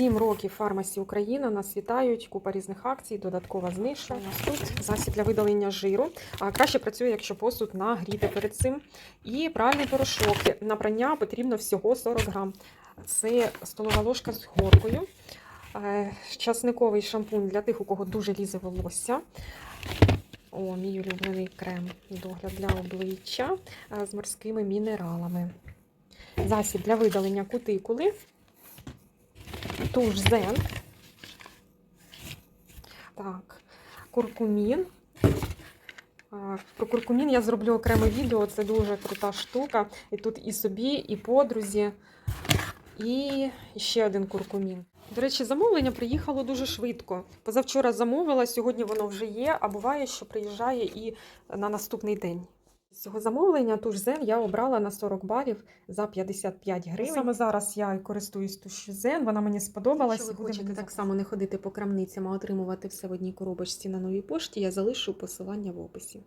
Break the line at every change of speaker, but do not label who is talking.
Сім років фармасі Україна нас вітають. Купа різних акцій, додаткова знижка. У нас тут засіб для видалення жиру. А краще працює, якщо посуд нагріти перед цим. І пральний порошок. На прання потрібно всього 40 грам. Це столова ложка з горкою. Е, Часниковий шампунь для тих, у кого дуже лізе волосся. О, мій улюблений крем догляд для обличчя е, з морськими мінералами. Засіб для видалення кутикули. Туш зен. Так, куркумін. Про куркумін я зроблю окреме відео. Це дуже крута штука. І тут і собі, і подрузі, і ще один куркумін. До речі, замовлення приїхало дуже швидко. Позавчора замовила, сьогодні воно вже є, а буває, що приїжджає і на наступний день. З цього замовлення туш Зен я обрала на 40 балів за 55 гривень. Саме зараз я і користуюсь туш Зен, вона мені сподобалась.
Якщо ви хочете так само не ходити по крамницям, а отримувати все в одній коробочці на новій пошті, я залишу посилання в описі.